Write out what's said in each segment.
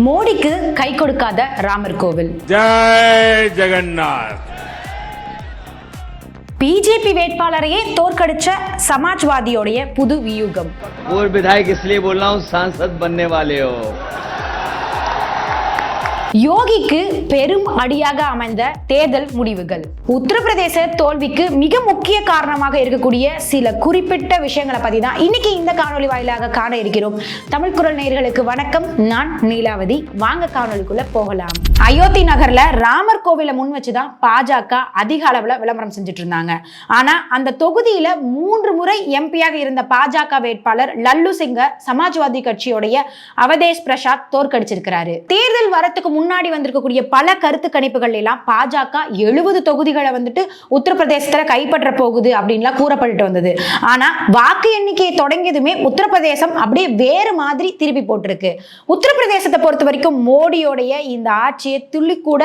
மோடிக்கு கை கொடுக்காத ராமர் கோவில் जय जगन्नाथ பிஜேபி வேட்பாளரையே தோற்கடிச்ச சமாஜ்வாதியோடைய புது வியூகம் पूर्व विधायक इसलिए बोल रहा हूँ सांसद बनने वाले हो யோகிக்கு பெரும் அடியாக அமைந்த தேர்தல் முடிவுகள். உத்தரப்பிரதேச தோல்விக்கு மிக முக்கிய காரணமாக இருக்கக்கூடிய சில குறிப்பிட்ட விஷயங்களை பத்தி தான் இன்னைக்கு இந்த காணொளி வாயிலாக காண இருக்கிறோம். தமிழ் குரல் நேயர்களுக்கு வணக்கம். நான் நீலாவதி. வாங்க காணொலிக்குள்ள போகலாம். அயோத்தி நகர்ல ராமர் கோவிலை முன் வச்சுதான் பாஜக அதிக அளவுல விளம்பரம் செஞ்சுட்டு இருந்தாங்க. ஆனா அந்த தொகுதியில மூன்று முறை எம்பியாக இருந்த பாஜக வேட்பாளர் லல்லு சிங்க சமாஜ்வாதி கட்சியுடைய அவதேஷ் பிரசாத் தோற்கடிச்சிருக்கிறாரு. தேர்தல் வரத்துக்கு முன்னாடி வந்திருக்கக்கூடிய பல கருத்து கணிப்புகள் எல்லாம் பாஜக எழுபது தொகுதிகளை வந்துட்டு உத்தரப்பிரதேசத்துல கைப்பற்ற போகுது அப்படின்லாம் கூறப்பட்டு வந்தது. ஆனா வாக்கு எண்ணிக்கையை தொடங்கியதுமே உத்தரப்பிரதேசம் அப்படியே வேறு மாதிரி திருப்பி போட்டிருக்கு. உத்தரப்பிரதேசத்தை பொறுத்த வரைக்கும் மோடியோடைய இந்த ஆட்சி ஆட்சியை துள்ளி கூட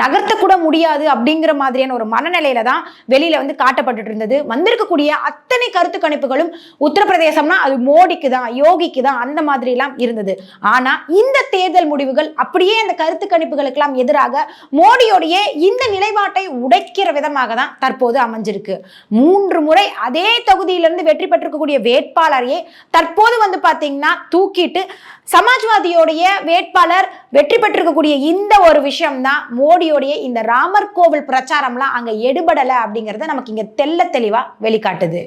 நகர்த்த கூட முடியாது அப்படிங்கிற மாதிரியான ஒரு மனநிலையில தான் வெளியில வந்து காட்டப்பட்டு இருந்தது. வந்திருக்கக்கூடிய அத்தனை கருத்து கணிப்புகளும் உத்தரப்பிரதேசம்னா அது மோடிக்கு தான் யோகிக்கு தான் அந்த மாதிரி எல்லாம் இருந்தது. ஆனா இந்த தேர்தல் முடிவுகள் அப்படியே அந்த கருத்து கணிப்புகளுக்கெல்லாம் எதிராக மோடியோடைய இந்த நிலைப்பாட்டை உடைக்கிற விதமாக தான் தற்போது அமைஞ்சிருக்கு. மூன்று முறை அதே தொகுதியிலிருந்து வெற்றி பெற்றிருக்கக்கூடிய வேட்பாளரையே தற்போது வந்து பாத்தீங்கன்னா தூக்கிட்டு சமாஜ்வாதியோடைய வேட்பாளர் வெற்றி பெற்றிருக்கக்கூடிய இந்த ஒரு விஷயம் தான் மோடியோடைய இந்த ராமர் கோவில் பிரச்சாரம்லாம் அங்க எடுபடல அப்படிங்கறத நமக்கு இங்க தெல்ல தெளிவா வெளிக்காட்டுது.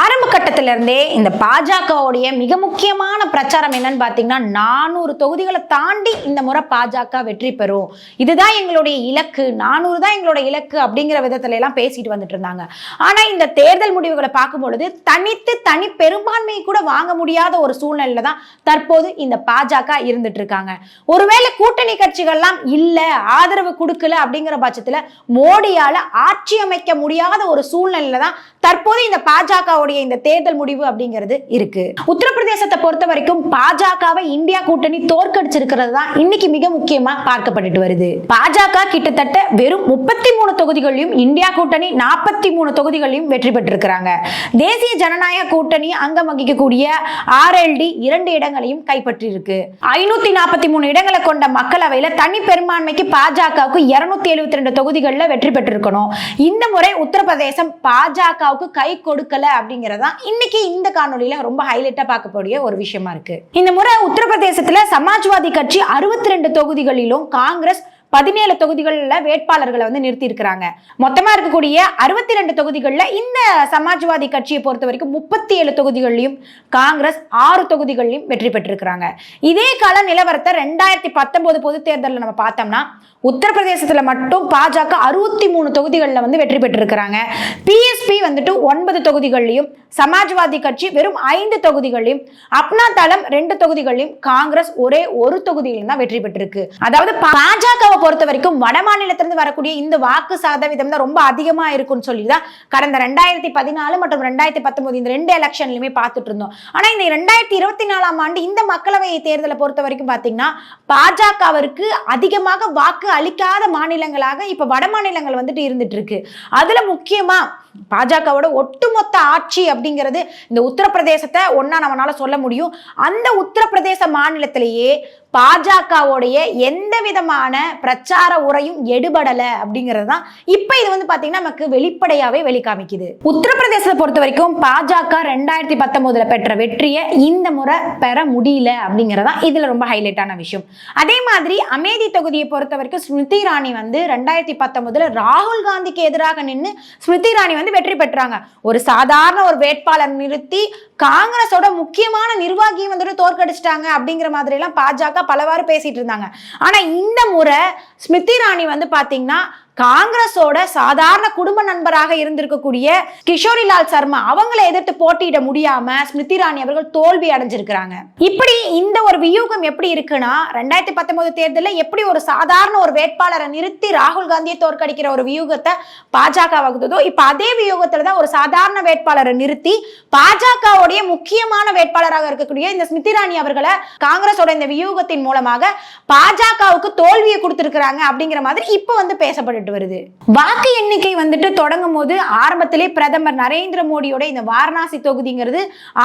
ஆரம்ப கட்டத்தில இருந்தே இந்த பாஜகவுடைய மிக முக்கியமான பிரச்சாரம் என்னன்னு பாத்தீங்கன்னா நானூறு தொகுதிகளை தாண்டி இந்த முறை பாஜக வெற்றி பெறும். இதுதான் எங்களுடைய இலக்கு. நானூறு தான் எங்களோட இலக்கு அப்படிங்கிற விதத்துல எல்லாம் பேசிட்டு வந்துட்டு இருந்தாங்க. ஆனா இந்த தேர்தல் முடிவுகளை பார்க்கும் பொழுது தனித்து தனி பெரும்பான்மையை கூட வாங்க முடியாத ஒரு சூழ்நிலையில தான் தற்போது இந்த பாஜக இருந்துட்டு இருக்காங்க. ஒருவேளை கூட்டணி கட்சிகள்லாம் இல்ல ஆதரவு கொடுக்கல அப்படிங்கிற பட்சத்துல மோடியால ஆட்சி அமைக்க முடியாத ஒரு சூழ்நிலையில தான் தற்போது இந்த பாஜகவுடைய இந்த தேர்தல் முடிவு அப்படிங்கிறது இருக்கு. உத்தரப்பிரதேசத்தை பொறுத்த வரைக்கும் பாஜகவை இந்தியா கூட்டணி தோற்கடிச்சிருக்கிறது தான் இன்னைக்கு மிக முக்கியமா பார்க்கப்பட்டுட்டு வருது. பாஜக கிட்டத்தட்ட வெறும் முப்பத்தி மூணு தொகுதிகளையும் இந்தியா கூட்டணி நாற்பத்தி மூணு தொகுதிகளிலும் வெற்றி பெற்றிருக்கிறாங்க. தேசிய ஜனநாயக கூட்டணி அங்கம் வகிக்கக்கூடிய ஆர்எல்டி இரண்டு இடங்களையும் கைப்பற்றி இருக்கு ஐநூத்தி நாற்பத்தி மூணு இடங்களை கொண்ட மக்களவையில தனி பெரும்பான்மைக்கு பாஜகவுக்கு இருநூத்தி எழுபத்தி ரெண்டு தொகுதிகளில் வெற்றி பெற்றிருக்கணும். இந்த முறை உத்தரப்பிரதேசம் பாஜகவுக்கு கை கொடுக்கல அப்படிங்கறதான் இன்னைக்கு இந்த காணொலியில ரொம்ப ஹைலைட்டா பார்க்கக்கூடிய ஒரு விஷயமா இருக்கு. இந்த முறை உத்தரப்பிரதேசத்துல சமாஜ்வாதி கட்சி அறுபத்தி ரெண்டு தொகுதிகளிலும் காங்கிரஸ் பதினேழு தொகுதிகளில் வேட்பாளர்களை வந்து நிறுத்தி இருக்கிறாங்க மொத்தமா இருக்கக்கூடிய அறுபத்தி ரெண்டு தொகுதிகளில் இந்த சமாஜ்வாதி கட்சியை பொறுத்த வரைக்கும் முப்பத்தி ஏழு தொகுதிகளிலும் காங்கிரஸ் ஆறு தொகுதிகளிலும் வெற்றி பெற்றிருக்கிறாங்க. இதே கால நிலவரத்தை ரெண்டாயிரத்தி பத்தொன்பது பொது தேர்தலில் நம்ம பார்த்தோம்னா உத்தரப்பிரதேசத்துல மட்டும் பாஜக அறுபத்தி மூணு தொகுதிகளில் வந்து வெற்றி பெற்றிருக்கிறாங்க. பிஎஸ்பி வந்துட்டு ஒன்பது தொகுதிகளிலையும் சமாஜ்வாதி கட்சி வெறும் ஐந்து தொகுதிகளிலும் அப்னா தளம் ரெண்டு தொகுதிகளிலும் காங்கிரஸ் ஒரே ஒரு தொகுதியிலும் தான் வெற்றி பெற்றிருக்கு. அதாவது பாஜகவை பொறுத்த வரைக்கும் வட மாநிலத்திலிருந்து வரக்கூடிய இந்த வாக்கு சதவீதம் தான் ரொம்ப அதிகமா இருக்கும்னு சொல்லி தான் கடந்த ரெண்டாயிரத்தி பதினாலு மற்றும் ரெண்டாயிரத்தி பத்தொன்பது இந்த ரெண்டு எலெக்ஷன்லயுமே பார்த்துட்டு இருந்தோம். ஆனா இந்த ரெண்டாயிரத்தி இருபத்தி நாலாம் ஆண்டு இந்த மக்களவை தேர்தலை பொறுத்த வரைக்கும் பாத்தீங்கன்னா பாஜகவிற்கு அதிகமாக வாக்கு அளிக்காத மாநிலங்களாக இப்போ வட மாநிலங்கள் வந்துட்டு இருந்துட்டு இருக்கு அதுல முக்கியமா பாஜகவோட ஒட்டுமொத்த ஆட்சி அப்படிங்கிறது இந்த உத்தரப்பிரதேசத்தை ஒன்னா நம்மளால சொல்ல முடியும். அந்த உத்தரப்பிரதேச மாநிலத்திலேயே பாஜகவுடைய எந்த விதமான பிரச்சார உரையும் எடுபடல அப்படிங்கிறது தான் இப்போ இது வந்து பார்த்தீங்கன்னா நமக்கு வெளிப்படையாகவே வெளிக்காமிக்குது. உத்தரப்பிரதேசத்தை பொறுத்த வரைக்கும் பாஜக ரெண்டாயிரத்தி பத்தொன்பதுல பெற்ற வெற்றியை இந்த முறை பெற முடியல அப்படிங்கிறது தான் இதில் ரொம்ப ஹைலைட்டான விஷயம். அதே மாதிரி அமேதி தொகுதியை பொறுத்த வரைக்கும் ஸ்மிருதி இராணி வந்து ரெண்டாயிரத்தி பத்தொன்பதுல ராகுல் காந்திக்கு எதிராக நின்று ஸ்மிருதி இராணி வந்து வெற்றி பெற்றாங்க. ஒரு சாதாரண ஒரு வேட்பாளர் நிறுத்தி காங்கிரஸோட முக்கியமான நிர்வாகியும் வந்துட்டு தோற்கடிச்சிட்டாங்க அப்படிங்கிற மாதிரி எல்லாம் பாஜக பலவாறு பேசிட்டு இருந்தாங்க. ஆனா இந்த முறை ஸ்மிருதி ராணி வந்து பாத்தீங்கன்னா காங்கிரஸோட சாதாரண குடும்ப நண்பராக இருந்திருக்கக்கூடிய கிஷோரிலால் சர்மா அவங்களை எதிர்த்து போட்டியிட முடியாம ஸ்மிருதி இராணி அவர்கள் தோல்வி அடைஞ்சிருக்கிறாங்க. இப்படி இந்த ஒரு வியூகம் எப்படி இருக்குன்னா ரெண்டாயிரத்தி பத்தொன்பது தேர்தலில் எப்படி ஒரு சாதாரண ஒரு வேட்பாளரை நிறுத்தி ராகுல் காந்தியை தோற்கடிக்கிற ஒரு வியூகத்தை பாஜக வகுத்ததோ இப்ப அதே வியூகத்துல தான் ஒரு சாதாரண வேட்பாளரை நிறுத்தி பாஜகவுடைய முக்கியமான வேட்பாளராக இருக்கக்கூடிய இந்த ஸ்மிருதி இராணி அவர்களை காங்கிரஸோட இந்த வியூகத்தின் மூலமாக பாஜகவுக்கு தோல்வியை கொடுத்திருக்கிறாங்க அப்படிங்கிற மாதிரி இப்ப வந்து பேசப்படுது. சொல்லப்பட்டு வருது. வாக்கு எண்ணிக்கை வந்துட்டு தொடங்கும் போது ஆரம்பத்திலே பிரதமர் நரேந்திர மோடியோட இந்த வாரணாசி தொகுதிங்கிறது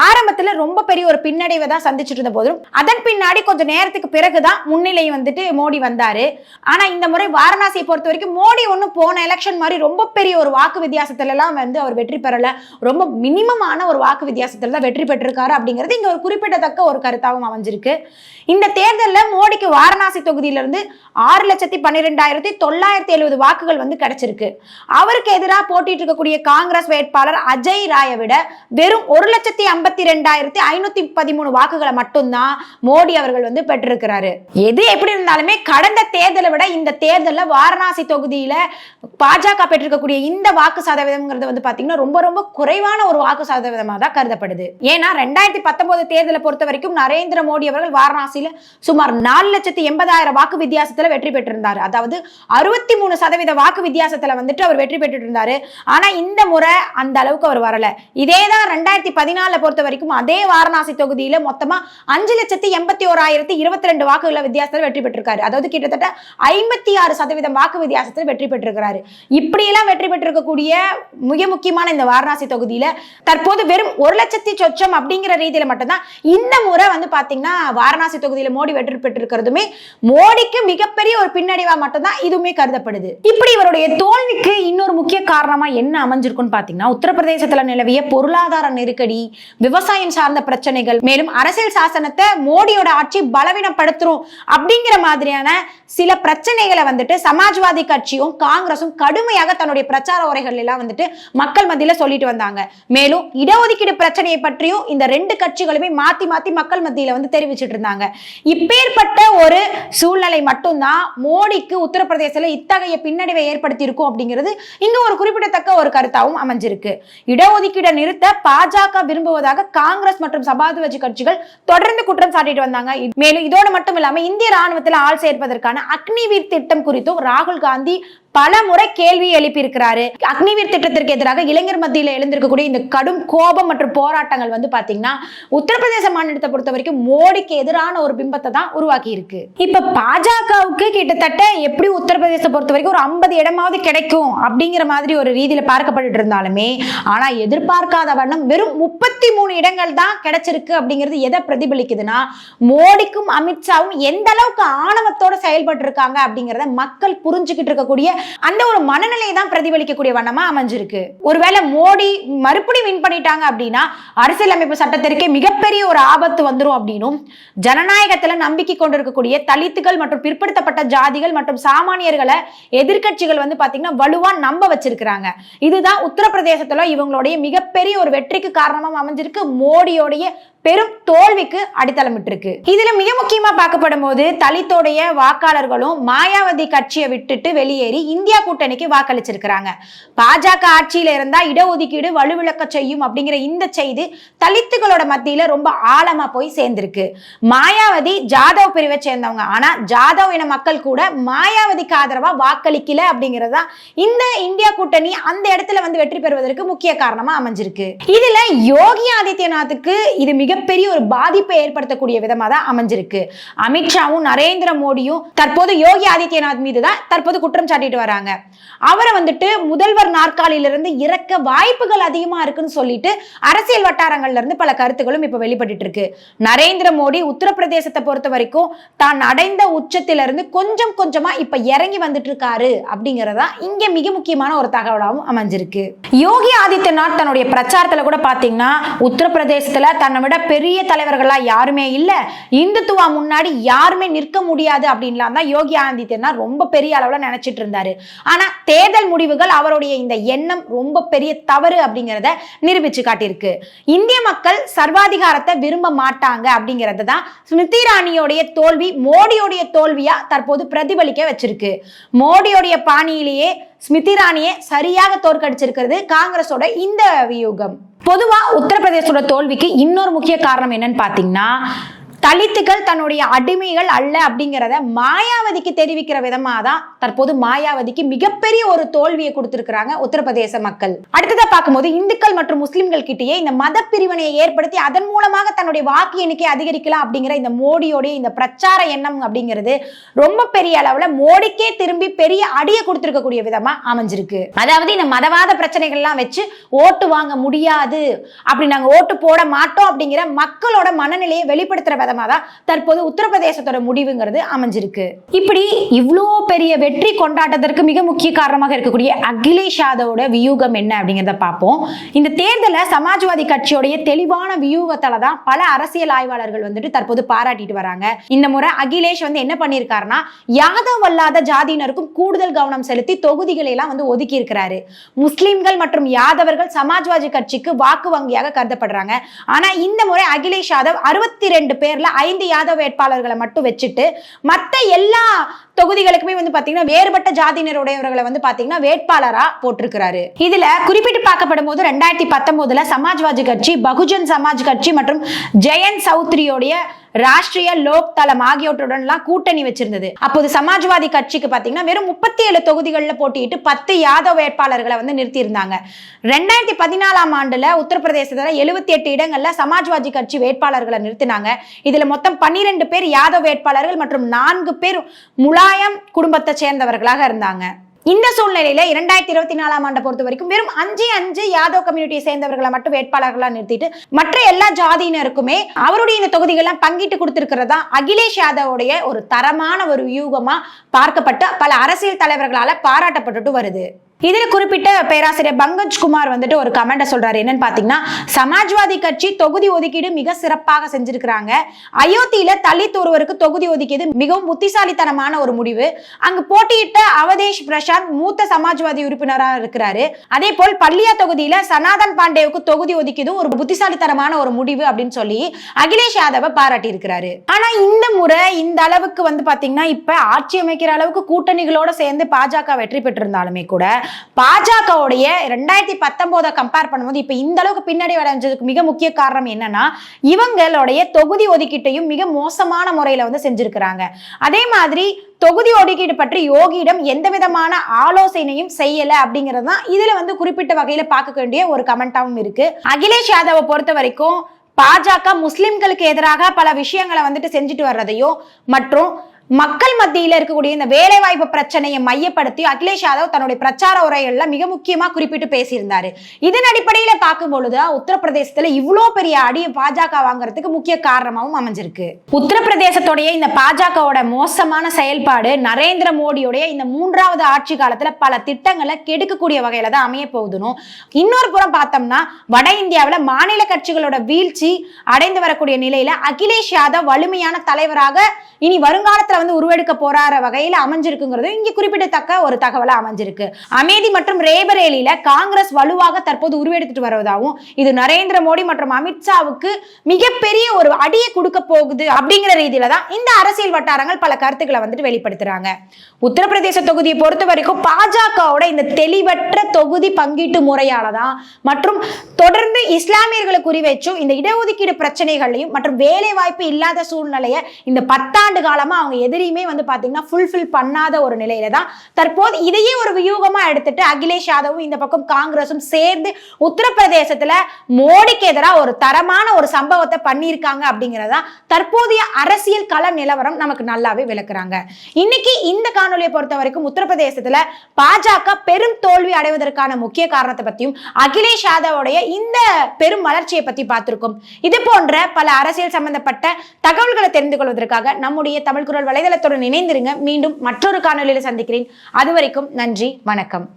ஆரம்பத்துல ரொம்ப பெரிய ஒரு பின்னடைவை தான் சந்திச்சுட்டு இருந்த போதும். அதன் பின்னாடி கொஞ்சம் நேரத்துக்கு பிறகுதான் முன்னிலை வந்துட்டு மோடி வந்தாரு. ஆனா இந்த முறை வாரணாசியை பொறுத்த வரைக்கும் மோடி ஒன்றும் போன எலெக்ஷன் மாதிரி ரொம்ப பெரிய ஒரு வாக்கு வித்தியாசத்துல எல்லாம் வந்து அவர் வெற்றி பெறல. ரொம்ப மினிமமான ஒரு வாக்கு வித்தியாசத்துல தான் வெற்றி பெற்றிருக்காரு அப்படிங்கிறது இங்க ஒரு குறிப்பிடத்தக்க ஒரு கருத்தாகவும் அமைஞ்சிருக்கு. இந்த தேர்தலில் மோடிக்கு வாரணாசி தொகுதியிலிருந்து ஆறு லட்சத்தி பன்னிரெண்டாயிரத்தி தொள்ளாயிரத்தி எழுபது வாக்குகள் வந்து கிடைச்சிருக்கு. அவருக்கு எதிராக போட்டிட்டு இருக்கக்கூடிய காங்கிரஸ் வேட்பாளர் அஜய் ராயை விட வெறும் ஒரு லட்சத்தி ஐம்பத்தி ரெண்டாயிரத்தி ஐநூத்தி பதிமூணு வாக்குகளை மட்டும்தான் மோடி அவர்கள் வந்து பெற்றிருக்கிறாரு. எது எப்படி இருந்தாலுமே கடந்த தேர்தலை விட இந்த தேர்தலில் வாரணாசி தொகுதியில பாஜக பெற்றிருக்கக்கூடிய இந்த வாக்கு சதவீதம்ங்கிறது வந்து பாத்தீங்கன்னா ரொம்ப ரொம்ப குறைவான ஒரு வாக்கு சதவீதமாக தான் கருதப்படுது. ஏன்னா ரெண்டாயிரத்தி பத்தொன்பது தேர்தலை பொறுத்த வரைக்கும் நரேந்திர மோடி அவர்கள் வாரணாசியில சுமார் நாலு லட்சத்தி எண்பதாயிரம் வாக்கு வித்தியாசத்துல வெற்றி பெற்றிருந்தார். அதாவது அறுபத்தி மூணு சதவீதம் சதவீத வாக்கு வித்தியாசத்துல வந்துட்டு அவர் வெற்றி பெற்று இருந்தாரு. ஆனா இந்த முறை அந்த அளவுக்கு அவர் வரல. இதே தான் ரெண்டாயிரத்தி பதினால பொறுத்த வரைக்கும் அதே வாரணாசி தொகுதியில மொத்தமா அஞ்சு லட்சத்தி எண்பத்தி ஓராயிரத்தி இருபத்தி ரெண்டு வாக்குகளை வித்தியாசத்தில் வெற்றி பெற்றிருக்காரு. அதாவது கிட்டத்தட்ட ஐம்பத்தி ஆறு சதவீதம் வாக்கு வித்தியாசத்தில் வெற்றி பெற்றிருக்கிறாரு. இப்படியெல்லாம் வெற்றி பெற்றிருக்கக்கூடிய மிக முக்கியமான இந்த வாரணாசி தொகுதியில தற்போது வெறும் ஒரு லட்சத்தி சொச்சம் அப்படிங்கிற ரீதியில மட்டும்தான் இந்த முறை வந்து பாத்தீங்கன்னா வாரணாசி தொகுதியில மோடி வெற்றி பெற்றிருக்கிறதுமே மோடிக்கு மிகப்பெரிய ஒரு பின்னடைவா மட்டும்தான் இதுவுமே கருதப்படுது. இப்படி இவருடைய தோல்விக்கு இன்னொரு முக்கிய காரணமா என்ன அமைஞ்சிருக்குன்னு பாத்தீங்கன்னா உத்தரப்பிரதேசத்துல நிலவிய பொருளாதார நெருக்கடி விவசாயம் சார்ந்த பிரச்சனைகள் மேலும் அரசியல் சாசனத்தை மோடியோட ஆட்சி பலவீனப்படுத்துறோம் அப்படிங்கிற மாதிரியான சில பிரச்சனைகளை வந்துட்டு சமாஜ்வாதி கட்சியும் காங்கிரசும் கடுமையாக தன்னுடைய பிரச்சார உரைகள் எல்லாம் வந்துட்டு மக்கள் மத்தியில சொல்லிட்டு வந்தாங்க. மேலும் இடஒதுக்கீடு பிரச்சனையை பற்றியும் இந்த ரெண்டு கட்சிகளுமே மாத்தி மாத்தி மக்கள் மத்தியில வந்து தெரிவிச்சிட்டு இருந்தாங்க. இப்பேற்பட்ட ஒரு சூழ்நிலை மட்டும்தான் மோடிக்கு உத்தரப்பிரதேசத்துல இத்தகைய பின்னடைவை ஏற்படுத்தியிருக்கும் அப்படிங்கிறது இங்க ஒரு குறிப்பிடத்தக்க ஒரு கருத்தாவும் அமைஞ்சிருக்கு. இடஒதுக்கீடை நிறுத்த பாஜக விரும்புவதாக காங்கிரஸ் மற்றும் சமாஜ்வாதி கட்சிகள் தொடர்ந்து குற்றம் சாட்டிட்டு வந்தாங்க. மேலும் இதோடு மட்டும் இல்லாம இந்திய ராணுவத்தில் ஆள் சேர்ப்பதற்கான அக்னிவீர் திட்டம் குறித்தும் ராகுல் காந்தி பல முறை கேள்வி எழுப்பியிருக்கிறாரு. அக்னிவீர் திட்டத்திற்கு எதிராக இளைஞர் மத்தியில் எழுந்திருக்கக்கூடிய இந்த கடும் கோபம் மற்றும் போராட்டங்கள் வந்து பாத்தீங்கன்னா உத்தரப்பிரதேச மாநிலத்தை பொறுத்த வரைக்கும் மோடிக்கு எதிரான ஒரு பிம்பத்தை தான் உருவாக்கி இருக்கு இப்ப பாஜகவுக்கு கிட்டத்தட்ட எப்படி உத்தரப்பிரதேசத்தை பொறுத்த வரைக்கும் ஒரு ஐம்பது இடமாவது கிடைக்கும் அப்படிங்கிற மாதிரி ஒரு ரீதியில பார்க்கப்பட்டு இருந்தாலுமே ஆனா எதிர்பார்க்காத வண்ணம் வெறும் முப்பத்தி மூணு இடங்கள் தான் கிடைச்சிருக்கு அப்படிங்கிறது எதை பிரதிபலிக்குதுன்னா மோடிக்கும் அமித்ஷாவும் எந்த அளவுக்கு ஆணவத்தோட செயல்பட்டு இருக்காங்க அப்படிங்கிறத மக்கள் புரிஞ்சுக்கிட்டு இருக்கக்கூடிய அந்த ஒரு மனநிலையை தான் பிரதிபலிக்கக்கூடிய வண்ணமா அமைஞ்சிருக்கு. ஒருவேளை மோடி மறுபடி வின் பண்ணிட்டாங்க அப்படின்னா அரசியலமைப்பு சட்டத்திற்கே மிகப்பெரிய ஒரு ஆபத்து வந்துரும் அப்படின்னும் ஜனநாயகத்துல நம்பிக்கை கொண்டிருக்கக்கூடிய தலித்துகள் மற்றும் பிற்படுத்தப்பட்ட ஜாதிகள் மற்றும் சாமானியர்களை எதிர்கட்சிகள் வந்து பாத்தீங்கன்னா வலுவா நம்ப வச்சிருக்கிறாங்க. இதுதான் உத்தரப்பிரதேசத்துல இவங்களுடைய மிகப்பெரிய ஒரு வெற்றிக்கு காரணமா அமைஞ்சிருக்கு. மோடியோடைய பெரும் தோல்விக்கு அடித்தளமிட்டிருக்கு. இதுல மிக முக்கியமா பார்க்கப்படும் போது தலித்தோடைய வாக்காளர்களும் மாயாவதி கட்சியை விட்டுட்டு வெளியேறி இந்தியா கூட்டணிக்கு வாக்களிச்சிருக்கிறாங்க. பாஜக ஆட்சியில இருந்தா இடஒதுக்கீடு வலுவிழக்க செய்யும் அப்படிங்கிற இந்த செய்தி தலித்துகளோட மத்தியில ரொம்ப ஆழமா போய் சேர்ந்திருக்கு. மாயாவதி ஜாதவ் பிரிவை சேர்ந்தவங்க. ஆனா ஜாதவ் இன மக்கள் கூட மாயாவதிக்கு ஆதரவா வாக்களிக்கல அப்படிங்கறதா இந்த இந்தியா கூட்டணி அந்த இடத்துல வந்து வெற்றி பெறுவதற்கு முக்கிய காரணமா அமைஞ்சிருக்கு. இதுல யோகி ஆதித்யநாத்துக்கு இது மிக மிகப்பெரிய ஒரு பாதிப்பை ஏற்படுத்தக்கூடிய விதமாக தான் அமைஞ்சிருக்கு. அமித்ஷாவும் நரேந்திர மோடியும் தற்போது யோகி ஆதித்யநாத் மீது தான் தற்போது குற்றம் சாட்டிட்டு வராங்க. அவரை வந்துட்டு முதல்வர் நாற்காலியிலிருந்து இறக்க வாய்ப்புகள் அதிகமாக இருக்குன்னு சொல்லிட்டு அரசியல் வட்டாரங்கள்ல இருந்து பல கருத்துக்களும் இப்போ வெளிப்பட்டு இருக்கு. நரேந்திர மோடி உத்தரப்பிரதேசத்தை பொறுத்த வரைக்கும் தான் அடைந்த உச்சத்திலிருந்து கொஞ்சம் கொஞ்சமா இப்ப இறங்கி வந்துட்டு இருக்காரு அப்படிங்கறதா இங்க மிக முக்கியமான ஒரு தகவலாகவும் அமைஞ்சிருக்கு. யோகி ஆதித்யநாத் தன்னுடைய பிரச்சாரத்துல கூட பாத்தீங்கன்னா உத்தரப்பிரதேசத்துல தன்னை விட பெரிய தலைவர்களா யாருமே இல்லை. இந்துத்துவா முன்னாடி யாருமே நிற்க முடியாது அப்படின்லாம் தான் யோகி ஆதித்யநாத் ரொம்ப பெரிய அளவுல நினைச்சிட்டு இருந்தாரு. ஆனா தேர்தல் முடிவுகள் அவருடைய இந்த எண்ணம் ரொம்ப பெரிய தவறு அப்படிங்கிறத நிரூபிச்சு காட்டியிருக்கு. இந்திய மக்கள் சர்வாதிகாரத்தை விரும்ப மாட்டாங்க அப்படிங்கிறது தான் ஸ்மிருதி இராணியோடைய தோல்வி மோடியோடைய தோல்வியா தற்போது பிரதிபலிக்க வச்சிருக்கு. மோடியோடைய பாணியிலேயே ஸ்மிருதி இராணியை சரியாக தோற்கடிச்சிருக்கிறது காங்கிரஸோட இந்த வியூகம். பொதுவாக உத்தரப்பிரதேசோட தோல்விக்கு இன்னொரு முக்கிய காரணம் என்னன்னு பார்த்தீங்கன்னா தலித்துகள் தன்னுடைய அடிமைகள் அல்ல அப்படிங்கிறத மாயாவதிக்கு தெரிவிக்கிற விதமா தான் தற்போது மாயாவதிக்கு மிகப்பெரிய ஒரு தோல்வியை கொடுத்திருக்கிறாங்க உத்தரப்பிரதேச மக்கள். அடுத்ததா பார்க்கும்போது இந்துக்கள் மற்றும் முஸ்லிம்கள் கிட்டேயே இந்த மத பிரிவினையை ஏற்படுத்தி அதன் மூலமாக தன்னுடைய வாக்கு எண்ணிக்கை அதிகரிக்கலாம் அப்படிங்கிற இந்த மோடியோடைய இந்த பிரச்சார எண்ணம் அப்படிங்கிறது ரொம்ப பெரிய அளவுல மோடிக்கே திரும்பி பெரிய அடியை கொடுத்திருக்கக்கூடிய விதமா அமைஞ்சிருக்கு. அதாவது இந்த மதவாத பிரச்சனைகள்லாம் வச்சு ஓட்டு வாங்க முடியாது. அப்படி நாங்க ஓட்டு போட மாட்டோம் அப்படிங்கிற மக்களோட மனநிலையை வெளிப்படுத்துற விதமா தான் தற்போது உத்தரப்பிரதேசத்தோட முடிவுங்கிறது அமைஞ்சிருக்கு. இப்படி இவ்வளோ பெரிய வெற்றி கொண்டாட்டத்திற்கு மிக முக்கிய காரணமாக இருக்கக்கூடிய அகிலேஷ் யாதவோட வியூகம் என்ன அப்படிங்கிறத பார்ப்போம். இந்த தேர்தலை சமாஜ்வாதி கட்சியோடைய தெளிவான வியூகத்தால தான் பல அரசியல் ஆய்வாளர்கள் வந்துட்டு தற்போது பாராட்டிட்டு வராங்க. இந்த முறை அகிலேஷ் வந்து என்ன பண்ணியிருக்காருன்னா யாதவ் அல்லாத ஜாதியினருக்கும் கூடுதல் கவனம் செலுத்தி தொகுதிகளை எல்லாம் வந்து ஒதுக்கி இருக்கிறாரு. முஸ்லிம்கள் மற்றும் யாதவர்கள் சமாஜ்வாதி கட்சிக்கு வாக்கு வங்கியாக கருதப்படுறாங்க. ஆனா இந்த முறை அகிலேஷ் யாதவ் அறுபத்தி ரெண்டு பேர் ஐந்து யாதவ் வேட்பாளர்களை மட்டும் வச்சுட்டு மத்த எல்லா தொகுதிகளுக்குமே வந்து பாத்தீங்கன்னா வேறுபட்ட ஜாதியினருடையவர்களை வந்து பாத்தீங்கன்னா வேட்பாளரா போட்டிருக்கிறாரு. இதுல குறிப்பிட்டு பார்க்கப்படும் போது ரெண்டாயிரத்தி பத்தொன்பதுல சமாஜ்வாதி கட்சி பகுஜன் சமாஜ் கட்சி மற்றும் ஜெயந்த் சௌத்ரியோடைய ராஷ்டிரிய லோக் தளம் ஆகியவற்றுடன்லாம் கூட்டணி வச்சிருந்தது. அப்போது சமாஜ்வாதி கட்சிக்கு பாத்தீங்கன்னா வெறும் முப்பத்தி ஏழு தொகுதிகளில் போட்டியிட்டு பத்து யாதவ் வேட்பாளர்களை வந்து நிறுத்தியிருந்தாங்க. ரெண்டாயிரத்தி பதினாலாம் ஆண்டுல உத்தரப்பிரதேசத்துல எழுபத்தி எட்டு இடங்கள்ல சமாஜ்வாதி கட்சி வேட்பாளர்களை நிறுத்தினாங்க. இதுல மொத்தம் பன்னிரெண்டு பேர் யாதவ் வேட்பாளர்கள் மற்றும் நான்கு பேர் கட்டாயம் குடும்பத்தை சேர்ந்தவர்களாக இருந்தாங்க. இந்த சூழ்நிலையில இரண்டாயிரத்தி இருபத்தி நாலாம் ஆண்டை பொறுத்த வரைக்கும் வெறும் அஞ்சு அஞ்சு யாதவ் கம்யூனிட்டியை சேர்ந்தவர்களை மட்டும் வேட்பாளர்களா நிறுத்திட்டு மற்ற எல்லா ஜாதியினருக்குமே அவருடைய இந்த தொகுதிகள்லாம் பங்கிட்டு கொடுத்திருக்கிறதா அகிலேஷ் யாதவோடைய ஒரு தரமான ஒரு வியூகமா பார்க்கப்பட்டு பல அரசியல் தலைவர்களால பாராட்டப்பட்டுட்டு வருது. இதில் குறிப்பிட்ட பேராசிரியர் பங்கஜ் குமார் வந்துட்டு ஒரு கமெண்ட சொல்றாரு. என்னன்னு பாத்தீங்கன்னா சமாஜ்வாதி கட்சி தொகுதி ஒதுக்கீடு மிக சிறப்பாக செஞ்சிருக்கிறாங்க. அயோத்தியில தலித் ஒருவருக்கு தொகுதி ஒதுக்கியது மிகவும் புத்திசாலித்தனமான ஒரு முடிவு. அங்கு போட்டியிட்ட அவதேஷ் பிரசாந்த் மூத்த சமாஜ்வாதி உறுப்பினராக இருக்கிறாரு. அதே போல் பள்ளியா தொகுதியில சனாதன் பாண்டேவுக்கு தொகுதி ஒதுக்கியதும் ஒரு புத்திசாலித்தனமான ஒரு முடிவு அப்படின்னு சொல்லி அகிலேஷ் யாதவை பாராட்டி இருக்கிறாரு ஆனா இந்த முறை இந்த அளவுக்கு வந்து பாத்தீங்கன்னா இப்ப ஆட்சி அமைக்கிற அளவுக்கு கூட்டணிகளோட சேர்ந்து பாஜக வெற்றி பெற்றிருந்தாலுமே கூட பாஜகவுடைய ரெண்டாயிரத்தி பத்தொன்பதை கம்பேர் பண்ணும்போது இப்போ இந்த அளவுக்கு பின்னாடி அடைஞ்சதுக்கு மிக முக்கிய காரணம் என்னன்னா இவங்களுடைய தொகுதி ஒதுக்கீட்டையும் மிக மோசமான முறையில் வந்து செஞ்சிருக்கிறாங்க. அதே மாதிரி தொகுதி ஒதுக்கீடு பற்றி யோகியிடம் எந்த விதமான ஆலோசனையும் செய்யல அப்படிங்கிறது தான் இதுல வந்து குறிப்பிட்ட வகையில பார்க்க வேண்டிய ஒரு கமெண்டாவும் இருக்கு. அகிலேஷ் யாதவை பொறுத்த வரைக்கும் பாஜக முஸ்லிம்களுக்கு எதிராக பல விஷயங்களை வந்துட்டு செஞ்சுட்டு வர்றதையும் மற்றும் மக்கள் மத்தியில இருக்கக்கூடிய இந்த வேலைவாய்ப்பு பிரச்சனையை மையப்படுத்தி அகிலேஷ் யாதவ் தன்னுடைய பிரச்சார உரைகள்ல மிக முக்கியமா குறிப்பிட்டு பேசியிருந்தாரு. இதன் அடிப்படையில பார்க்கும் பொழுது உத்தரப்பிரதேசத்துல இவ்வளோ பெரிய அடி பாஜக வாங்குறதுக்கு முக்கிய காரணமாகவும் அமைஞ்சிருக்கு. உத்தரப்பிரதேசத்துடைய இந்த பாஜகவோட மோசமான செயல்பாடு நரேந்திர மோடியுடைய இந்த மூன்றாவது ஆட்சி காலத்துல பல திட்டங்களை கெடுக்கக்கூடிய வகையில தான் அமைய போகுதுனும் இன்னொரு புறம் பார்த்தோம்னா வட இந்தியாவில் மாநில கட்சிகளோட வீழ்ச்சி அடைந்து வரக்கூடிய நிலையில அகிலேஷ் யாதவ் வலிமையான தலைவராக இனி வருங்காலத்துல வந்து உருவெடுக்க போறார வகையில் அமைஞ்சிருக்குங்கிறது இங்கே குறிப்பிடத்தக்க ஒரு தகவலா அமைஞ்சிருக்கு. அமேதி மற்றும் ரேபரேலியில காங்கிரஸ் வலுவாக தற்போது உருவெடுத்துட்டு வருவதாகவும் இது நரேந்திர மோடி மற்றும் அமித்ஷாவுக்கு மிகப்பெரிய ஒரு அடியை கொடுக்க போகுது அப்படிங்கிற ரீதியில தான் இந்த அரசியல் வட்டாரங்கள் பல கருத்துக்களை வந்துட்டு வெளிப்படுத்துறாங்க. உத்தரப்பிரதேச தொகுதியை பொறுத்த வரைக்கும் பாஜகவோட இந்த தெளிவற்ற தொகுதி பங்கீட்டு முறையால தான் மற்றும் தொடர்ந்து இஸ்லாமியர்களை குறிவைச்சும் இந்த இடஒதுக்கீடு பிரச்சனைகளையும் மற்றும் வேலை வாய்ப்பு இல்லாத சூழ்நிலையை இந்த பத்தாண்டு காலமா அவங்க எதிரியுமே வந்து பார்த்தீங்கன்னா ஃபுல்ஃபில் பண்ணாத ஒரு நிலையில தான் தற்போது இதையே ஒரு வியூகமாக எடுத்துட்டு அகிலேஷ் யாதவும் இந்த பக்கம் காங்கிரஸும் சேர்ந்து உத்தரப்பிரதேசத்தில் மோடிக்கு எதிராக ஒரு தரமான ஒரு சம்பவத்தை பண்ணியிருக்காங்க அப்படிங்கிறதா தற்போதைய அரசியல் கள நிலவரம் நமக்கு நல்லாவே விளக்குறாங்க. இன்னைக்கு இந்த காணொலியை பொறுத்த வரைக்கும் உத்தரப்பிரதேசத்தில் பாஜக பெரும் தோல்வி அடைவதற்கான முக்கிய காரணத்தை பற்றியும் அகிலேஷ் யாதவோடைய இந்த பெரும் வளர்ச்சியை பற்றி பார்த்திருக்கோம். இது போன்ற பல அரசியல் சம்பந்தப்பட்ட தகவல்களை தெரிந்து கொள்வதற்காக நம்முடைய தமிழ் குரல் வலைதளத்துடன் இணைந்திருங்க. மீண்டும் மற்றொரு காணொலியில் சந்திக்கிறேன். அது வரைக்கும் நன்றி வணக்கம்.